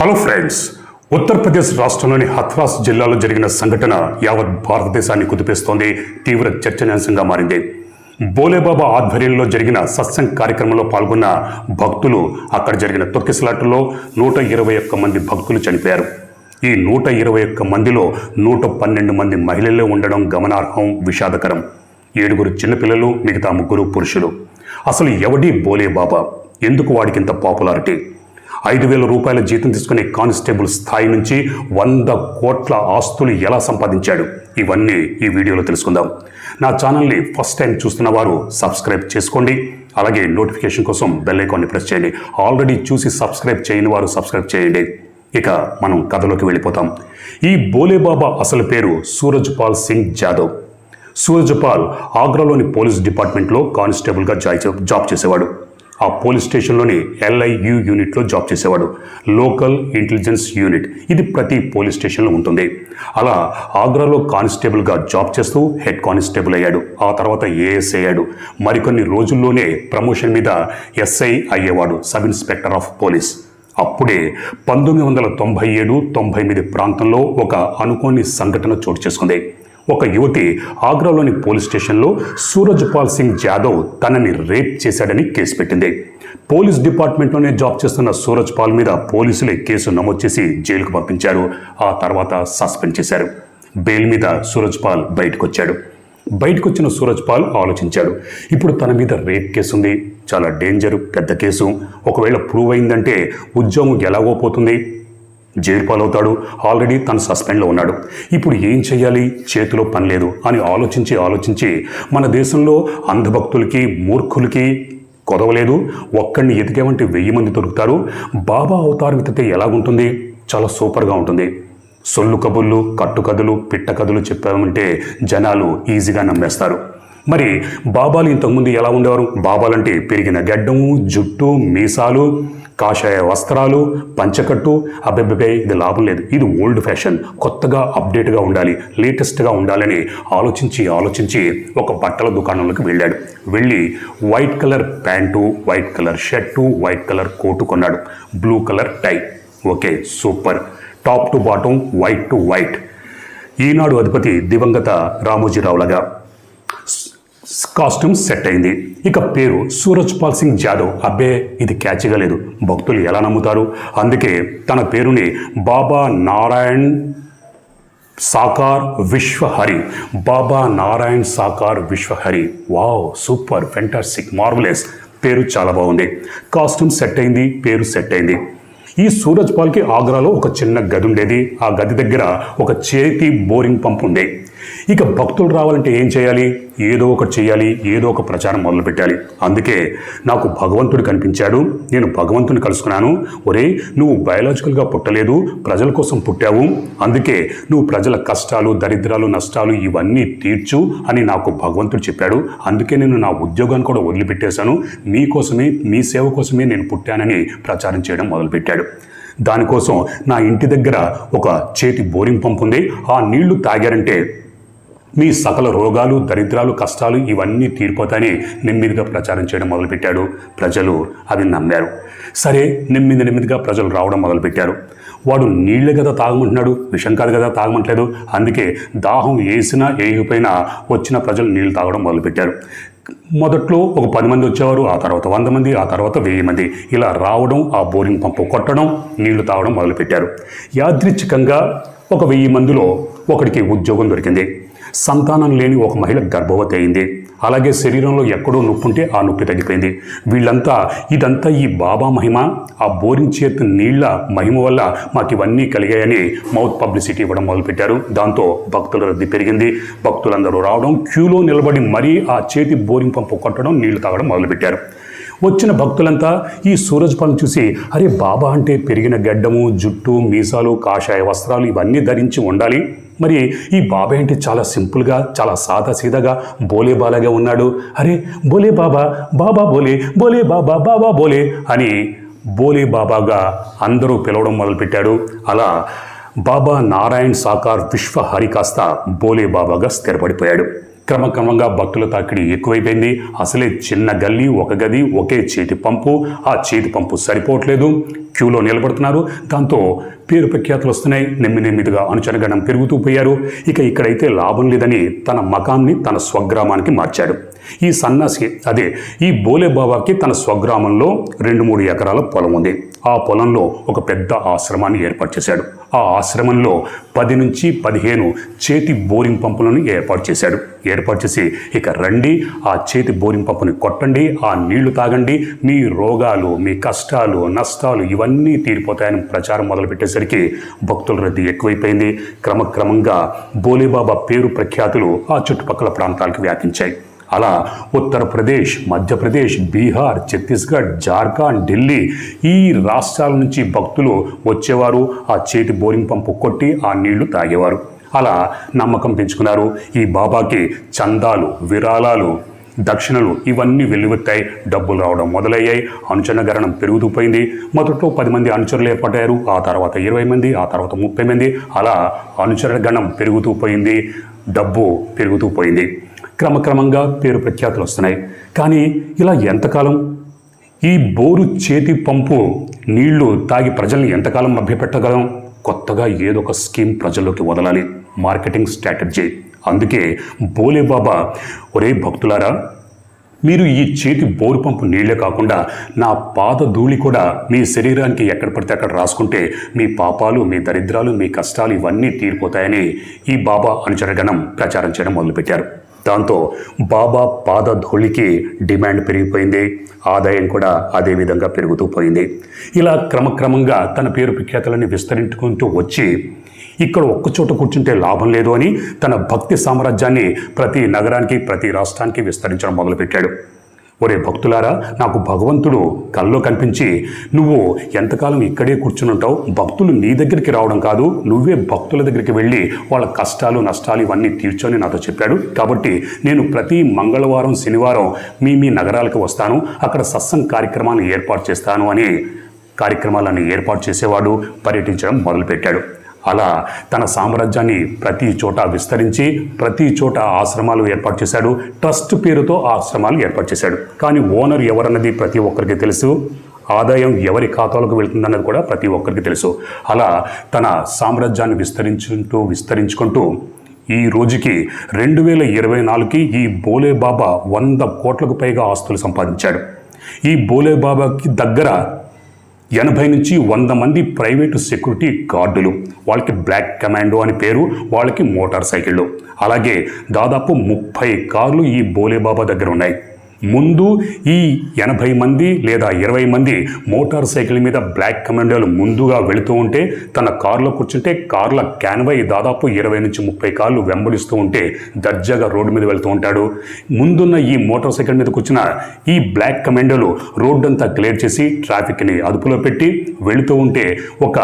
Hello friends Uttar Pradesh రాష్ట్రంలోని హత్రాస్ జిల్లాలో జరిగిన సంఘటన యావత్ భారతదేశాన్ని కుదిపేస్తోంది. తీవ్ర చర్చనీయాంశంగా మారింది. బోలేబాబా ఆధ్వర్యంలో జరిగిన సత్సంగ్ కార్యక్రమంలో పాల్గొన్న భక్తులు అక్కడ జరిగిన తొక్కిసలాటలో నూట ఇరవై ఒక్క మంది భక్తులు చనిపోయారు. ఈ నూట ఇరవై ఒక్క మందిలో నూట పన్నెండు మంది మహిళలే ఉండడం గమనార్హం విషాదకరం. ఏడుగురు చిన్నపిల్లలు మిగతా ముగ్గురు పురుషులు. అసలు ఎవడి బోలేబాబా? ఎందుకు వాడికింత పాపులారిటీ? ఐదు వేల రూపాయల జీతం తీసుకునే కానిస్టేబుల్ స్థాయి నుంచి వంద కోట్ల ఆస్తులు ఎలా సంపాదించాడు? ఇవన్నీ ఈ వీడియోలో తెలుసుకుందాం. నా ఛానల్ని ఫస్ట్ టైం చూస్తున్న వారు సబ్స్క్రైబ్ చేసుకోండి. అలాగే నోటిఫికేషన్ కోసం బెల్ ఐకాన్ని ప్రెస్ చేయండి. ఆల్రెడీ చూసి సబ్స్క్రైబ్ చేయని వారు సబ్స్క్రైబ్ చేయండి. ఇక మనం కథలోకి వెళ్ళిపోతాం. ఈ బోలేబాబా అసలు పేరు సూరజ్ పాల్ సింగ్ జాదవ్. సూరజ్పాల్ ఆగ్రాలోని పోలీస్ డిపార్ట్మెంట్లో కానిస్టేబుల్గా జాయ్ జాబ్ చేసేవాడు. ఆ పోలీస్ స్టేషన్లోని ఎల్ఐయు యూనిట్లో జాబ్ చేసేవాడు. Local intelligence unit. ఇది ప్రతి పోలీస్ స్టేషన్లో ఉంటుంది. అలా ఆగ్రాలో కానిస్టేబుల్గా జాబ్ చేస్తూ హెడ్ కానిస్టేబుల్ అయ్యాడు. ఆ తర్వాత ఏఎస్ అయ్యాడు. మరికొన్ని రోజుల్లోనే ప్రమోషన్ మీద ఎస్ఐ అయ్యేవాడు సబ్ ఇన్స్పెక్టర్ ఆఫ్ పోలీస్. అప్పుడే పంతొమ్మిది వందల తొంభై ఏడు తొంభై ఎనిమిది ప్రాంతంలో ఒక అనుకోని సంఘటన చోటు చేసుకుంది. ఒక యువతి ఆగ్రాలోని పోలీస్ స్టేషన్లో సూరజ్ పాల్ సింగ్ జాదవ్ తనని రేప్ చేశాడని కేసు పెట్టింది. పోలీస్ డిపార్ట్మెంట్లోనే జాబ్ చేస్తున్న సూరజ్ పాల్ మీద పోలీసులే కేసు నమోదు చేసి జైలుకు పంపించారు. ఆ తర్వాత సస్పెండ్ చేశారు. బెయిల్ మీద సూరజ్ పాల్ బయటకు వచ్చాడు బయటకు వచ్చిన సూరజ్ పాల్ ఆలోచించాడు. ఇప్పుడు తన మీద రేప్ కేసు ఉంది. చాలా డేంజర్ పెద్ద కేసు. ఒకవేళ ప్రూవ్ అయిందంటే ఉద్యోగం ఎలాగో పోతుంది. జైలు పాలవుతాడు ఆల్రెడీ తను సస్పెండ్లో ఉన్నాడు. ఇప్పుడు ఏం చేయాలి చేతిలో పని లేదు అని ఆలోచించి ఆలోచించి మన దేశంలో అంధభక్తులకి మూర్ఖులకి కొదవలేదు. ఒక్కడిని ఎదిగేవంటి వెయ్యి మంది దొరుకుతారు. బాబా అవతారం ఎత్తితే ఎలాగుంటుంది? చాలా సూపర్గా ఉంటుంది. సొల్లు కబుర్లు కట్టు కథలు పిట్ట కథలు చెప్పామంటే జనాలు ఈజీగా నమ్మేస్తారు. మరి బాబాలు ఇంతకుముందు ఎలా ఉండేవారు? బాబాలంటే పెరిగిన గడ్డము జుట్టు మీసాలు కాషాయ వస్త్రాలు పంచకట్టు అబ్బెబ్బే ఇది లాభం లేదు. ఇది ఓల్డ్ ఫ్యాషన్ కొత్తగా అప్డేట్గా ఉండాలి లేటెస్ట్గా ఉండాలని ఆలోచించి ఆలోచించి ఒక బట్టల దుకాణంలోకి వెళ్ళాడు. వెళ్ళి white colour pant white colour shirt white colour coat కొన్నాడు. Blue colour tie okay super top to bottom white to white Eenadu అధిపతి దివంగత రామోజీరావులగా కాస్ట్యూమ్ సెట్ అయింది. ఇక పేరు సూరజ్ పాల్ సింగ్ జాదవ్. అబ్బే ఇది క్యాచ్గా లేదు. భక్తులు ఎలా నమ్ముతారు? అందుకే తన పేరుని Baba Narayan Sakar Vishwahari. Baba Narayan Sakar Vishwahari. Wow super fantastic marvellous పేరు చాలా బాగుంది. కాస్ట్యూమ్ సెట్ అయింది పేరు సెట్ అయింది. ఈ సూరజ్ పాల్కి ఆగ్రాలో ఒక చిన్న గది ఉండేది ఆ గది దగ్గర ఒక చేతి బోరింగ్ పంప్ ఉండే. ఇక భక్తులు రావాలంటే ఏం చేయాలి? ఏదో ఒకటి చేయాలి ఏదో ఒక ప్రచారం మొదలు పెట్టాలి అందుకే నాకు భగవంతుడు కనిపించాడు. నేను భగవంతుని కలుసుకున్నాను. ఒరే నువ్వు బయాలజికల్గా పుట్టలేదు ప్రజల కోసం పుట్టావు. అందుకే నువ్వు ప్రజల కష్టాలు దరిద్రాలు నష్టాలు ఇవన్నీ తీర్చు అని నాకు భగవంతుడు చెప్పాడు. అందుకే నేను నా ఉద్యోగాన్ని కూడా వదిలిపెట్టేశాను. మీకోసమే మీ సేవ కోసమే నేను పుట్టానని ప్రచారం చేయడం మొదలుపెట్టాడు. దానికోసం నా ఇంటి దగ్గర ఒక చేతి బోరింగ్ పంప్ ఉంది. ఆ నీళ్ళు తాగారంటే మీ సకల రోగాలు దరిద్రాలు కష్టాలు ఇవన్నీ తీరిపోతాయని నెమ్మదిగా ప్రచారం చేయడం మొదలుపెట్టాడు. ప్రజలు అవి నమ్మారు. సరే నెమ్మది నెమ్మదిగా ప్రజలు రావడం మొదలుపెట్టారు. వాడు నీళ్ళే కదా తాగమంటున్నాడు విషం కాదు కదా తాగమంటలేదు. అందుకే దాహం వేసినా వేయకపోయినా వచ్చిన ప్రజలు నీళ్ళు తాగడం మొదలుపెట్టారు. మొదట్లో ఒక పది మంది వచ్చేవారు ఆ తర్వాత వంద మంది ఆ తర్వాత వెయ్యి మంది. ఇలా రావడం ఆ బోరింగ్ పంపు కొట్టడం నీళ్ళు తాగడం మొదలుపెట్టారు. యాదృచ్ఛికంగా ఒక వెయ్యి మందిలో ఒకడికి ఉద్యోగం దొరికింది. సంతానం లేని ఒక మహిళ గర్భవతి అయింది. అలాగే శరీరంలో ఎక్కడో నొప్పి ఉంటే ఆ నొప్పి తగ్గిపోయింది. వీళ్ళంతా ఇదంతా ఈ బాబా మహిమ? ఆ బోరింగ్ చేతి నీళ్ళ మహిమ వల్ల మాకు ఇవన్నీ కలిగాయని మౌత్ పబ్లిసిటీ ఇవ్వడం మొదలుపెట్టారు. దాంతో భక్తుల రద్దీ పెరిగింది. భక్తులందరూ రావడం క్యూలో నిలబడి మరీ ఆ చేతి బోరింగ్ పంపు కొట్టడం నీళ్ళు తాగడం మొదలుపెట్టారు. వచ్చిన భక్తులంతా ఈ సూరజ్ పాలను చూసి అరే బాబా అంటే పెరిగిన గడ్డము జుట్టు మీసాలు కాషాయ వస్త్రాలు ఇవన్నీ ధరించి ఉండాలి. మరి ఈ బాబా ఏంటి చాలా సింపుల్గా చాలా సాదా సీదాగా బోలే బాలాగా ఉన్నాడు? అరే బోలే బాబా బాబా బోలే బోలే బాబా బాబా బోలే అని బోలే బాబాగా అందరూ పిలవడం మొదలుపెట్టాడు. అలా బాబా నారాయణ్ సాకార్ విశ్వ హరి కాస్త బోలే బాబాగా స్థిరపడిపోయాడు. క్రమక్రమంగా భక్తుల తాకిడి ఎక్కువైపోయింది. అసలే చిన్న గల్లీ ఒక గది ఒకే చేతి పంపు. ఆ చేతి పంపు సరిపోవట్లేదు. క్యూలో నిలబడుతున్నారు. దాంతో పేరు ప్రఖ్యాతులు వస్తున్నాయి. నెమ్మి నెమ్మిదిగా అనుచరగణం పెరుగుతూ పోయారు. ఇక ఇక్కడైతే లాభం లేదని తన మకాంని తన స్వగ్రామానికి మార్చాడు. ఈ సన్నాసి అదే ఈ బోలే బాబాకి తన స్వగ్రామంలో రెండు మూడు ఎకరాల పొలం ఉంది. ఆ పొలంలో ఒక పెద్ద ఆశ్రమాన్ని ఏర్పాటు చేశాడు. ఆ ఆశ్రమంలో పది నుంచి పదిహేను చేతి బోరింగ్ పంపులను ఏర్పాటు చేశాడు. ఏర్పాటు చేసి ఇక రండి ఆ చేతి బోరింగ్ పంపుని కొట్టండి ఆ నీళ్ళు తాగండి మీ రోగాలు మీ కష్టాలు నష్టాలు ఇవన్నీ తీరిపోతాయని ప్రచారం మొదలుపెట్టేసరికి భక్తుల రద్దీ ఎక్కువైపోయింది. క్రమక్రమంగా బోలేబాబా పేరు ప్రఖ్యాతులు ఆ చుట్టుపక్కల ప్రాంతాలకు వ్యాపించాయి. అలా ఉత్తరప్రదేశ్ మధ్యప్రదేశ్ బీహార్ ఛత్తీస్గఢ్ జార్ఖండ్ ఢిల్లీ ఈ రాష్ట్రాల నుంచి భక్తులు వచ్చేవారు. ఆ చేతి బోరింగ్ పంపు కొట్టి ఆ నీళ్ళు తాగేవారు. అలా నమ్మకం పెంచుకున్నారు. ఈ బాబాకి చందాలు విరాళాలు దక్షిణలు ఇవన్నీ వెల్లువెత్తాయి. డబ్బులు రావడం మొదలయ్యాయి. అనుచరణ గరణం పెరుగుతూ పోయింది. మొదట్లో పది మంది అనుచరులు ఏర్పడ్డారు. ఆ తర్వాత ఇరవై మంది ఆ తర్వాత ముప్పై మంది. అలా అనుచరణ గణం పెరుగుతూ పోయింది. డబ్బు పెరుగుతూ పోయింది. క్రమక్రమంగా పేరు ప్రఖ్యాతులు వస్తున్నాయి. కానీ ఇలా ఎంతకాలం? ఈ బోరు చేతి పంపు నీళ్ళు తాగి ప్రజల్ని ఎంతకాలం మభ్యపెట్టగలం? కొత్తగా ఏదో ఒక స్కీమ్ ప్రజల్లోకి వదలాలి. Marketing strategy. అందుకే బోలే బాబా ఒరే భక్తులారా మీరు ఈ చేతి బోరు పంపు నీళ్ళే కాకుండా నా పాద ధూళి కూడా మీ శరీరానికి ఎక్కడ పడితే అక్కడ రాసుకుంటే మీ పాపాలు మీ దరిద్రాలు మీ కష్టాలు ఇవన్నీ తీరిపోతాయని ఈ బాబా అనుచరగణం ప్రచారం చేయడం మొదలుపెట్టారు. దాంతో బాబా పాదధూళికి డిమాండ్ పెరిగిపోయింది. ఆదాయం కూడా అదే విధంగా పెరుగుతూ పోయింది. ఇలా క్రమక్రమంగా తన పేరు ప్రఖ్యాతలని విస్తరించుకుంటూ వచ్చి ఇక్కడ ఒక్కచోట కూర్చుంటే లాభం లేదు అని తన భక్తి సామ్రాజ్యాన్ని ప్రతి నగరానికి ప్రతి రాష్ట్రానికి విస్తరించడం మొదలుపెట్టాడు. ఒరే భక్తులారా నాకు భగవంతుడు కల్లో కనిపించి నువ్వు ఎంతకాలం ఇక్కడే కూర్చుని ఉంటావు భక్తులు నీ దగ్గరికి రావడం కాదు నువ్వే భక్తుల దగ్గరికి వెళ్ళి వాళ్ళ కష్టాలు నష్టాలు ఇవన్నీ తీర్చని నాతో చెప్పాడు. కాబట్టి నేను ప్రతి మంగళవారం శనివారం మీ మీ నగరాలకు వస్తాను అక్కడ సత్సంగ్ కార్యక్రమాలను ఏర్పాటు చేస్తాను అని కార్యక్రమాలను ఏర్పాటు చేసేవాడు పర్యటించడం మొదలుపెట్టాడు. అలా తన సామ్రాజ్యాన్ని ప్రతి చోట విస్తరించి ప్రతి చోట ఆశ్రమాలు ఏర్పాటు చేశాడు. ట్రస్ట్ పేరుతో ఆశ్రమాలు ఏర్పాటు చేశాడు. కానీ ఓనర్ ఎవరన్నది ప్రతి ఒక్కరికి తెలుసు. ఆదాయం ఎవరి ఖాతాలకు వెళ్తుందన్నది కూడా ప్రతి ఒక్కరికి తెలుసు. అలా తన సామ్రాజ్యాన్ని విస్తరించుకుంటూ విస్తరించుకుంటూ ఈ రోజుకి రెండు వేల ఇరవై నాలుగుకి ఈ బోలే బాబా వంద కోట్లకు పైగా ఆస్తులు సంపాదించాడు. ఈ బోలే బాబాకి దగ్గర ఎనభై నుంచి వంద మంది ప్రైవేటు సెక్యూరిటీ గార్డులు. వాళ్ళకి బ్లాక్ కమాండో అని పేరు వాళ్ళకి మోటార్ సైకిళ్ళు. అలాగే దాదాపు ముప్పై కార్లు ఈ బోలేబాబా దగ్గర ఉన్నాయి. ముందు ఈ ఎనభై మంది లేదా ఇరవై మంది మోటార్ సైకిల్ మీద బ్లాక్ కమాండోలు ముందుగా వెళుతూ ఉంటే తన కారులో కూర్చుంటే కార్ల క్యాన్వై దాదాపు ఇరవై నుంచి ముప్పై కార్లు వెంబడిస్తూ ఉంటే దర్జాగా రోడ్డు మీద వెళ్తూ ఉంటాడు. ముందున్న ఈ మోటార్ సైకిల్ మీద కూర్చున్న ఈ బ్లాక్ కమాండోలు రోడ్డంతా క్లియర్ చేసి ట్రాఫిక్ని అదుపులో పెట్టి వెళుతూ ఉంటే ఒక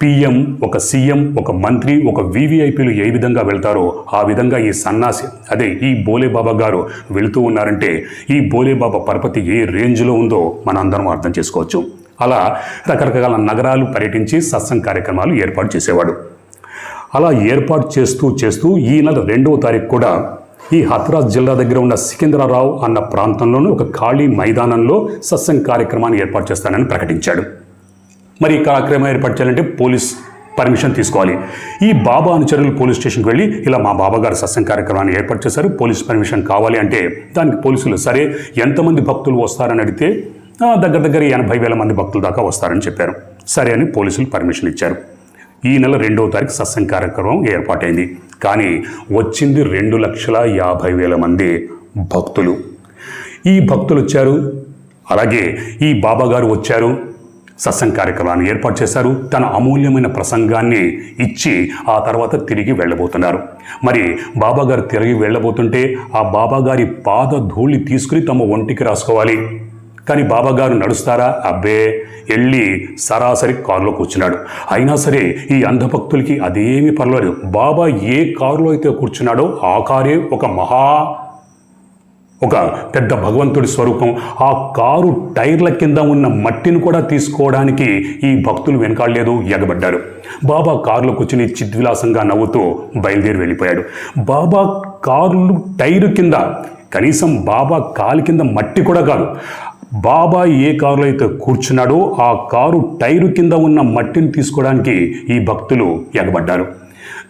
పిఎం ఒక సీఎం ఒక మంత్రి ఒక వీవీఐపీలు ఏ విధంగా వెళ్తారో ఆ విధంగా ఈ సన్నాసి అదే ఈ బోలేబాబా గారు వెళుతూ ఉన్నారంటే ఈ బోలేబాబా పరపతి ఏ రేంజ్లో ఉందో మనందరం అర్థం చేసుకోవచ్చు. అలా రకరకాల నగరాలు పర్యటించి సత్సంగ్ కార్యక్రమాలు ఏర్పాటు చేసేవాడు. అలా ఏర్పాటు చేస్తూ చేస్తూ ఈ నెల రెండవ తారీఖు కూడా ఈ హత్రాస్ జిల్లా దగ్గర ఉన్న సికింద్రారావు అన్న ప్రాంతంలోని ఒక ఖాళీ మైదానంలో సత్సంగ్ కార్యక్రమాన్ని ఏర్పాటు చేస్తానని ప్రకటించాడు. మరి ఈ కార్యక్రమం ఏర్పాటు చేయాలంటే పోలీస్ పర్మిషన్ తీసుకోవాలి. ఈ బాబా అనుచరులు పోలీస్ స్టేషన్కి వెళ్ళి ఇలా మా బాబాగారు సత్సంగ కార్యక్రమాన్ని ఏర్పాటు చేశారు. పోలీస్ పర్మిషన్ కావాలి అంటే దానికి పోలీసులు సరే ఎంతమంది భక్తులు వస్తారని అడిగితే దగ్గర దగ్గర ఎనభై వేల మంది భక్తుల దాకా వస్తారని చెప్పారు. సరే అని పోలీసులు పర్మిషన్ ఇచ్చారు. ఈ నెల రెండవ తారీఖు సత్సంగ కార్యక్రమం ఏర్పాటైంది. కానీ వచ్చింది రెండు లక్షల యాభై వేల మంది భక్తులు. ఈ భక్తులు వచ్చారు. అలాగే ఈ బాబాగారు వచ్చారు. సత్సంగ కార్యక్రమాన్ని ఏర్పాటు చేశారు. తన అమూల్యమైన ప్రసంగాన్ని ఇచ్చి ఆ తర్వాత తిరిగి వెళ్ళబోతున్నారు. మరి బాబాగారు తిరిగి వెళ్ళబోతుంటే ఆ బాబాగారి పాద ధూళి తీసుకుని తమ ఒంటికి రాసుకోవాలి. కానీ బాబాగారు నడుస్తారా? అబ్బే! వెళ్ళి సరాసరి కారులో కూర్చున్నాడు. అయినా సరే ఈ అంధభక్తులకి అదేమీ పర్వాలేదు. బాబా ఏ కారులో అయితే కూర్చున్నాడో ఆ కారే ఒక మహా ఒక పెద్ద భగవంతుడి స్వరూపం. ఆ కారు టైర్ల కింద ఉన్న మట్టిని కూడా తీసుకోవడానికి ఈ భక్తులు వెనకాడలేదు ఎగబడ్డారు. బాబా కారులో కూర్చుని చిద్విలాసంగా నవ్వుతూ బయలుదేరి వెళ్ళిపోయాడు. బాబా కార్లు టైరు కింద కనీసం బాబా కాలు కింద మట్టి కూడా కాదు. బాబా ఏ కారులో అయితే కూర్చున్నాడో ఆ కారు టైరు కింద ఉన్న మట్టిని తీసుకోవడానికి ఈ భక్తులు ఎగబడ్డారు.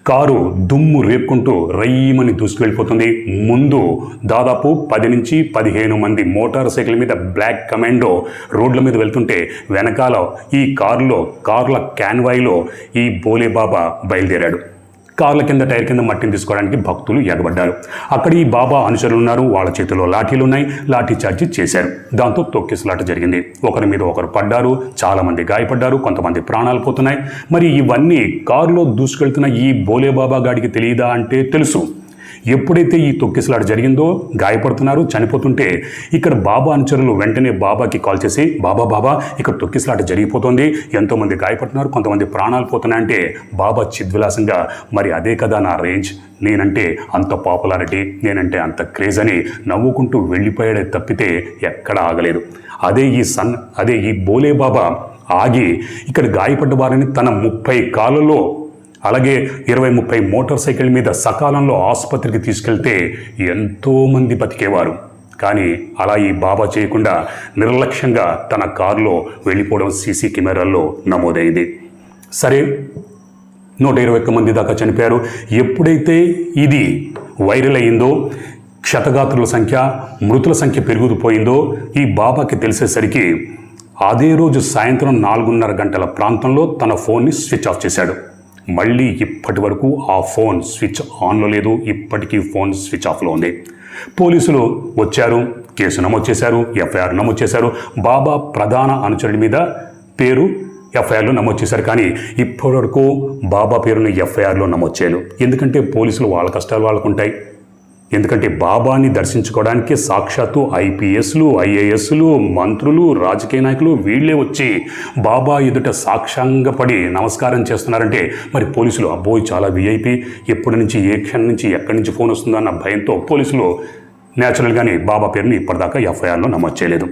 కారు దుమ్ము రేపుకుంటూ రయ్యమని దూసుకువెళ్ళిపోతుంది. ముందు దాదాపు పది నుంచి పదిహేను మంది మోటార్ సైకిల్ మీద బ్లాక్ కమాండో రోడ్ల మీద వెళ్తుంటే వెనకాల ఈ కారులో కార్ల క్యాన్వాయ్లో ఈ బోలే బాబా బయలుదేరాడు. కార్ల కింద టైర్ కింద మట్టిని తీసుకోవడానికి భక్తులు ఎగబడ్డారు. అక్కడ ఈ బాబా అనుచరులు ఉన్నారు వాళ్ళ చేతిలో లాఠీలు ఉన్నాయి లాఠీ చార్జీ చేశారు. దాంతో తొక్కిసలాట జరిగింది. ఒకరి మీద ఒకరు పడ్డారు చాలామంది గాయపడ్డారు కొంతమంది ప్రాణాలు పోతున్నాయి. మరి ఇవన్నీ కారులో దూసుకెళ్తున్న ఈ బోలే బాబా గాడికి తెలియదా అంటే తెలుసు. ఎప్పుడైతే ఈ తొక్కిసలాట జరిగిందో గాయపడుతున్నారు చనిపోతుంటే ఇక్కడ బాబా అనుచరులు వెంటనే బాబాకి కాల్ చేసి బాబా బాబా ఇక్కడ తొక్కిసలాట జరిగిపోతుంది ఎంతోమంది గాయపడుతున్నారు కొంతమంది ప్రాణాలు పోతున్నాయంటే బాబా చిద్విలాసంగా మరి అదే కదా నా రేంజ్ నేనంటే అంత పాపులారిటీ నేనంటే అంత క్రేజ్ అని నవ్వుకుంటూ వెళ్ళిపోయాడే తప్పితే ఎక్కడ ఆగలేదు. అదే ఈ సన్ అదే ఈ బోలే బాబా ఆగి ఇక్కడ గాయపడ్డ వారిని తన ముప్పై కాలులో అలాగే ఇరవై ముప్పై మోటార్ సైకిల్ మీద సకాలంలో ఆసుపత్రికి తీసుకెళ్తే ఎంతోమంది బతికేవారు. కానీ అలా ఈ బాబా చేయకుండా నిర్లక్ష్యంగా తన కారులో వెళ్ళిపోవడం సీసీ కెమెరాల్లో నమోదైంది. సరే నూట ఇరవై ఒక్క మంది దాకా చనిపోయారు. ఎప్పుడైతే ఇది వైరల్ అయిందో క్షతగాత్రుల సంఖ్య మృతుల సంఖ్య పెరుగుతుపోయిందో ఈ బాబాకి తెలిసేసరికి అదే రోజు సాయంత్రం నాలుగున్నర గంటల ప్రాంతంలో తన ఫోన్ని స్విచ్ ఆఫ్ చేశాడు. మళ్ళీ ఇప్పటి వరకు ఆ ఫోన్ స్విచ్ ఆన్లో లేదు. ఇప్పటికీ ఫోన్ స్విచ్ ఆఫ్లో ఉంది. పోలీసులు వచ్చారు కేసు నమోదు చేశారు ఎఫ్ఐఆర్ నమోదు చేశారు. బాబా ప్రధాన అనుచరుడి మీద పేరు ఎఫ్ఐఆర్లో నమోదు చేశారు. కానీ ఇప్పటివరకు బాబా పేరును ఎఫ్ఐఆర్లో నమోదు చేయలేదు. ఎందుకంటే పోలీసులు వాళ్ళ కష్టాలు వాళ్ళకు ఉంటాయి ఎందుకంటే బాబాని దర్శించుకోవడానికి సాక్షాత్తు ఐపీఎస్లు ఐఏఎస్లు మంత్రులు రాజకీయ నాయకులు వీళ్ళే వచ్చి బాబా ఎదుట సాక్షాంగపడి నమస్కారం చేస్తున్నారంటే మరి పోలీసులు అబ్బోయ్ చాలా విఐపి. ఎప్పటి నుంచి ఏ క్షణం నుంచి ఎక్కడి నుంచి ఫోన్ వస్తుందో అన్న భయంతో పోలీసులు న్యాచురల్గానే బాబా పేరుని ఇప్పటిదాకా ఎఫ్ఐఆర్లో నమోదు చేయలేదు.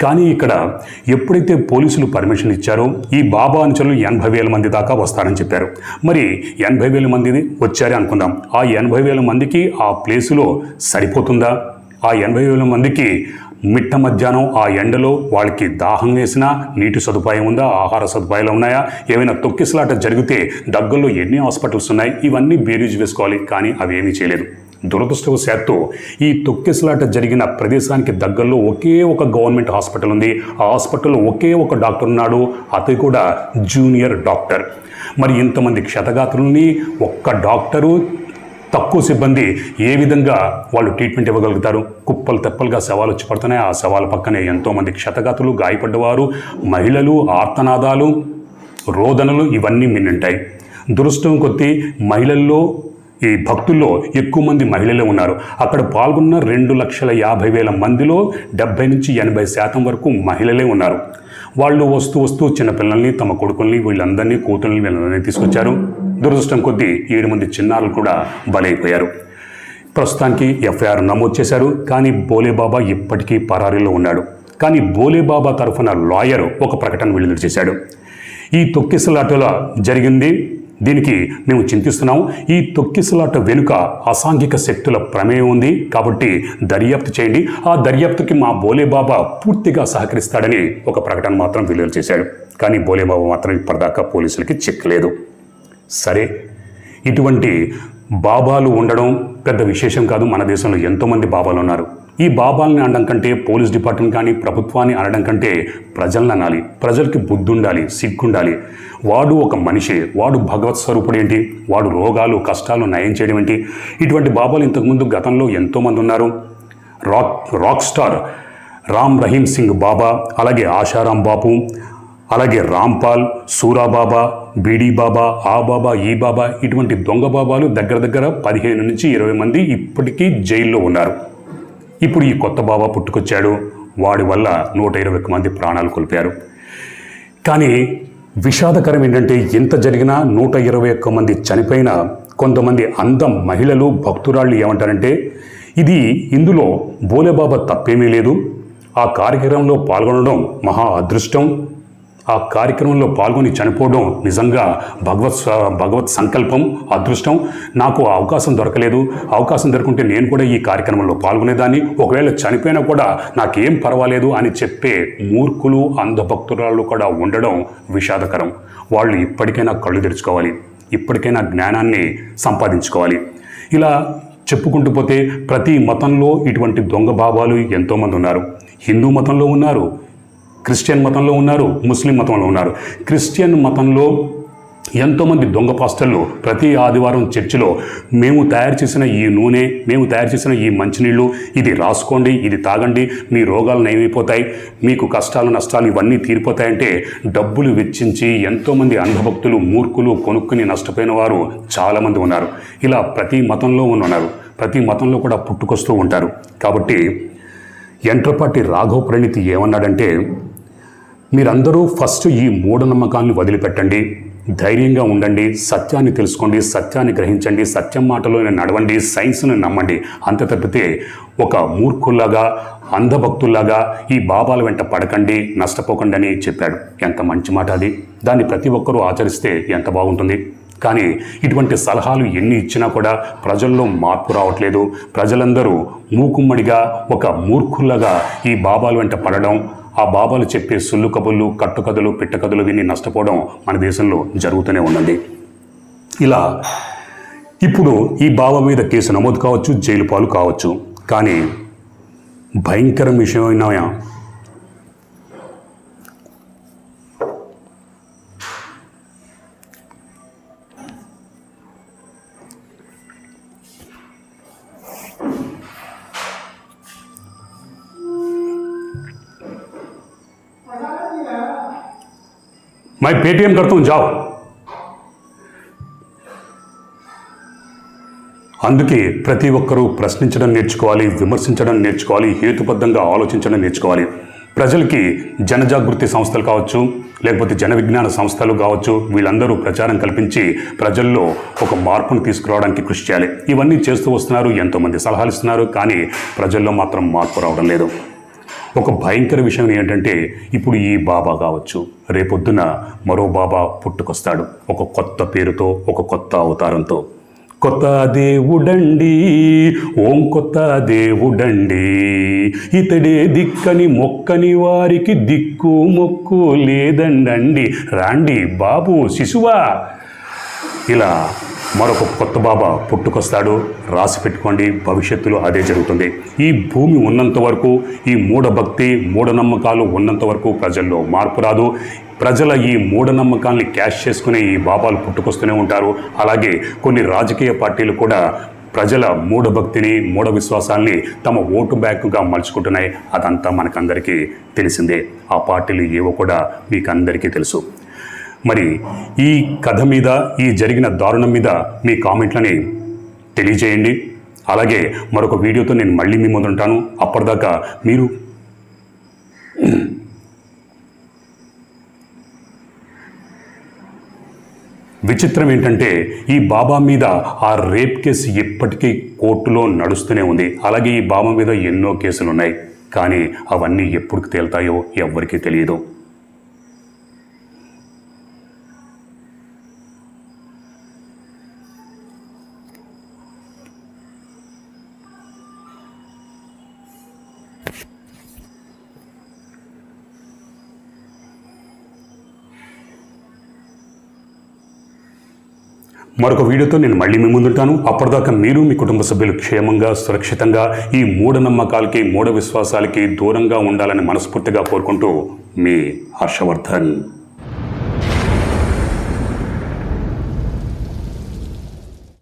కానీ ఇక్కడ ఎప్పుడైతే పోలీసులు పర్మిషన్ ఇచ్చారో ఈ బాబా అనుచరులు ఎనభై వేల మంది దాకా వస్తారని చెప్పారు. మరి ఎనభై వేల మంది వచ్చారే అనుకుందాం. ఆ ఎనభై వేల మందికి ఆ ప్లేసులో సరిపోతుందా? ఆ ఎనభై వేల మందికి మిట్ట మధ్యాహ్నం ఆ ఎండలో వాళ్ళకి దాహం వేసినా నీటి సదుపాయం ఉందా ఆహార సదుపాయాలు ఉన్నాయా? ఏమైనా తొక్కిసలాట జరిగితే దగ్గరలో ఎన్ని హాస్పిటల్స్ ఉన్నాయి? ఇవన్నీ బేరీజ్ వేసుకోవాలి. కానీ అవి ఏమీ చేయలేదు. దురదృష్టవశాత్తు ఈ తొక్కిసలాట జరిగిన ప్రదేశానికి దగ్గరలో ఒకే ఒక గవర్నమెంట్ హాస్పిటల్ ఉంది. ఆ హాస్పిటల్లో ఒకే ఒక డాక్టర్ ఉన్నాడు. అతను కూడా జూనియర్ డాక్టర్. మరి ఇంతమంది క్షతగాత్రుల్ని ఒక్క డాక్టరు తక్కువ సిబ్బంది ఏ విధంగా వాళ్ళు ట్రీట్మెంట్ ఇవ్వగలుగుతారు? కుప్పలు తెప్పలుగా శవాలు వచ్చి పడుతున్నాయి. ఆ శవాల పక్కనే ఎంతోమంది క్షతగాతులు గాయపడ్డవారు మహిళలు ఆర్తనాదాలు రోదనలు ఇవన్నీ మిన్నుంటాయి. దురదృష్టం కొద్దీ మహిళల్లో ఈ భక్తుల్లో ఎక్కువ మంది మహిళలే ఉన్నారు. అక్కడ పాల్గొన్న రెండు లక్షల యాభై వేల మందిలో డెబ్బై నుంచి ఎనభై శాతం వరకు మహిళలే ఉన్నారు. వాళ్ళు వస్తూ వస్తూ చిన్నపిల్లల్ని తమ కొడుకుల్ని వీళ్ళందరినీ కూతుల్ని వీళ్ళందరినీ తీసుకొచ్చారు. దురదృష్టం కొద్దీ ఏడు మంది చిన్నారులు కూడా బలైపోయారు. ప్రస్తుతానికి ఎఫ్ఐఆర్ నమోదు చేశారు. కానీ బోలేబాబా ఇప్పటికీ పరారీలో ఉన్నాడు. కానీ బోలేబాబా తరఫున లాయర్ ఒక ప్రకటన విడుదల చేశాడు. ఈ తొక్కిసలాటలో జరిగింది. దీనికి మేము చింతిస్తున్నాం. ఈ తొక్కిసలాట వెనుక అసాంఘిక శక్తుల ప్రమేయం ఉంది. కాబట్టి దర్యాప్తు చేయండి. ఆ దర్యాప్తుకి మా బోలేబాబా పూర్తిగా సహకరిస్తాడని ఒక ప్రకటన మాత్రం విలువలు చేశాడు. కానీ బోలేబాబా మాత్రం ఇప్పటిదాకా పోలీసులకి చిక్కలేదు సరే ఇటువంటి బాబాలు ఉండడం పెద్ద విశేషం కాదు. మన దేశంలో ఎంతోమంది బాబాలు ఉన్నారు ఈ బాబాల్ని అనడం కంటే పోలీస్ డిపార్ట్మెంట్ కానీ ప్రభుత్వాన్ని అనడం కంటే ప్రజలను అనాలి. ప్రజలకి బుద్ధి ఉండాలి సిగ్గుండాలి. వాడు ఒక మనిషి వాడు భగవత్ స్వరూపుడు ఏంటి? వాడు రోగాలు కష్టాలు నయం చేయడం ఏంటి? ఇటువంటి బాబాలు ఇంతకుముందు గతంలో ఎంతోమంది ఉన్నారు. Rock rock star Ram Rahim Singh Baba అలాగే ఆశారాం బాపు అలాగే రాంపాల్ సూరాబాబా బీడీ బాబా ఆ బాబా ఈ బాబా ఇటువంటి దొంగ బాబాలు దగ్గర దగ్గర పదిహేను నుంచి ఇరవై మంది ఇప్పటికీ జైల్లో ఉన్నారు. ఇప్పుడు ఈ కొత్త బాబా పుట్టుకొచ్చాడు. వాడి వల్ల నూట ఇరవై ఒక్క మంది ప్రాణాలు కోల్పోయారు. కానీ విషాదకరం ఏంటంటే ఎంత జరిగినా నూట ఇరవై ఒక్క మంది చనిపోయిన కొంతమంది అందం మహిళలు భక్తురాళ్ళు ఏమంటారంటే ఇది ఇందులో బోలేబాబా తప్పేమీ లేదు. ఆ కార్యక్రమంలో పాల్గొనడం మహా అదృష్టం. ఆ కార్యక్రమంలో పాల్గొని చనిపోవడం నిజంగా భగవత్ భగవత్ సంకల్పం అదృష్టం. నాకు ఆ అవకాశం దొరకలేదు. అవకాశం దొరుకుంటే నేను కూడా ఈ కార్యక్రమంలో పాల్గొనేదాన్ని. ఒకవేళ చనిపోయినా కూడా నాకేం పర్వాలేదు అని చెప్పే మూర్ఖులు అంధభక్తురాలు కూడా ఉండడం విషాదకరం. వాళ్ళు ఇప్పటికైనా కళ్ళు తెరుచుకోవాలి. ఇప్పటికైనా జ్ఞానాన్ని సంపాదించుకోవాలి. ఇలా చెప్పుకుంటూ పోతే ప్రతి మతంలో ఇటువంటి దొంగ భావాలు ఎంతోమంది ఉన్నారు. హిందూ మతంలో ఉన్నారు. క్రిస్టియన్ మతంలో ఉన్నారు ముస్లిం మతంలో ఉన్నారు. క్రిస్టియన్ మతంలో ఎంతోమంది దొంగ పాస్టర్లు ప్రతి ఆదివారం చర్చిలో మేము తయారు చేసిన ఈ నూనె మేము తయారు చేసిన ఈ మంచినీళ్ళు ఇది రాసుకోండి ఇది తాగండి మీ రోగాలు నయమైపోతాయి మీకు కష్టాలు నష్టాలు ఇవన్నీ తీరిపోతాయంటే డబ్బులు వెచ్చించి ఎంతోమంది అంధభక్తులు మూర్ఖులు కొనుక్కుని నష్టపోయిన వారు చాలామంది ఉన్నారు. ఇలా ప్రతి మతంలో ఉన్నారు. ప్రతి మతంలో కూడా పుట్టుకొస్తూ ఉంటారు. కాబట్టి ఎంట్రపాటి రాఘవ ప్రణితి ఏమన్నాడంటే మీరందరూ ఫస్ట్ ఈ మూఢనమ్మకాలను వదిలిపెట్టండి. ధైర్యంగా ఉండండి. సత్యాన్ని తెలుసుకోండి. సత్యాన్ని గ్రహించండి. సత్యం మాటలోనే నడవండి. సైన్స్ను నమ్మండి. అంత తప్పితే ఒక మూర్ఖుల్లాగా అంధభక్తుల్లాగా ఈ బాబాల వెంట పడకండి. నష్టపోకండి అని చెప్పాడు. ఎంత మంచి మాట అది. దాన్ని ప్రతి ఒక్కరూ ఆచరిస్తే ఎంత బాగుంటుంది. కానీ ఇటువంటి సలహాలు ఎన్ని ఇచ్చినా కూడా ప్రజల్లో మార్పు రావట్లేదు. ప్రజలందరూ మూకుమ్మడిగా ఒక మూర్ఖుల్లాగా ఈ బాబాల వెంట పడడం ఆ బాబాలు చెప్పే సుల్లు కబుర్లు కట్టుకథలు పిట్టకథలు విని నష్టపోవడం మన దేశంలో జరుగుతూనే ఉన్నది ఇలా ఇప్పుడు ఈ బాబా మీద కేసు నమోదు కావచ్చు జైలు పాలు కావచ్చు. కానీ భయంకర విషయమైన मैं पेटीएम करता हूँ जाओ అందుకే ప్రతి ఒక్కరూ ప్రశ్నించడం నేర్చుకోవాలి విమర్శించడం నేర్చుకోవాలి హేతుబద్ధంగా ఆలోచించడం నేర్చుకోవాలి ప్రజలకి జనజాగృతి సంస్థలు కావచ్చు లేకపోతే జన విజ్ఞాన సంస్థలు కావచ్చు వీళ్ళందరూ ప్రచారం కల్పించి ప్రజల్లో ఒక మార్పును తీసుకురావడానికి కృషి చేయాలి ఇవన్నీ చేస్తూ వస్తున్నారు ఎంతోమంది సలహాలు ఇస్తున్నారు కానీ ప్రజల్లో మాత్రం మార్పు రావడం లేదు ఒక భయంకర విషయం ఏంటంటే ఇప్పుడు ఈ బాబా కావచ్చు రేపొద్దున మరో బాబా పుట్టుకొస్తాడు. ఒక కొత్త పేరుతో ఒక కొత్త అవతారంతో. కొత్త దేవుడండి ఓం కొత్త దేవుడండి. ఇతడే దిక్కని మొక్కని వారికి దిక్కు మొక్కు లేదండండి. రాండి బాబు శిశువా. ఇలా మరొక కొత్త బాబా పుట్టుకొస్తాడు. రాసి పెట్టుకోండి. భవిష్యత్తులో అదే జరుగుతుంది. ఈ భూమి ఉన్నంత వరకు ఈ మూఢభక్తి మూఢనమ్మకాలు ఉన్నంత వరకు ప్రజల్లో మార్పు రాదు. ప్రజల ఈ మూఢనమ్మకాల్ని క్యాష్ చేసుకునే ఈ బాబాలు పుట్టుకొస్తూనే ఉంటారు. అలాగే కొన్ని రాజకీయ పార్టీలు కూడా ప్రజల మూఢభక్తిని మూఢ విశ్వాసాల్ని తమ ఓటు బ్యాంకుగా మలుచుకుంటున్నాయి. అదంతా మనకందరికీ తెలిసిందే. ఆ పార్టీలు ఏవో కూడా మీకు అందరికీ తెలుసు. మరి ఈ కథ మీద ఈ జరిగిన దారుణం మీద మీ కామెంట్లని తెలియజేయండి. అలాగే మరొక వీడియోతో నేను మళ్ళీ మీ ముందు ఉంటాను. అప్పటిదాకా మీరు విచిత్రం ఏంటంటే ఈ బాబా మీద ఆ రేప్ కేసు ఎప్పటికీ కోర్టులో నడుస్తూనే ఉంది. అలాగే ఈ బాబా మీద ఎన్నో కేసులు ఉన్నాయి కానీ అవన్నీ ఎప్పుడు తేలుతాయో ఎవ్వరికీ తెలియదు. మరొక వీడియోతో నేను మళ్ళీ మీ ముందుంటాను. అప్పటిదాకా మీరు మీ కుటుంబ సభ్యులు క్షేమంగా సురక్షితంగా ఈ మూఢనమ్మకాలకి మూఢ విశ్వాసాలకి దూరంగా ఉండాలని మనస్ఫూర్తిగా కోరుకుంటూ మీ హర్షవర్ధన్.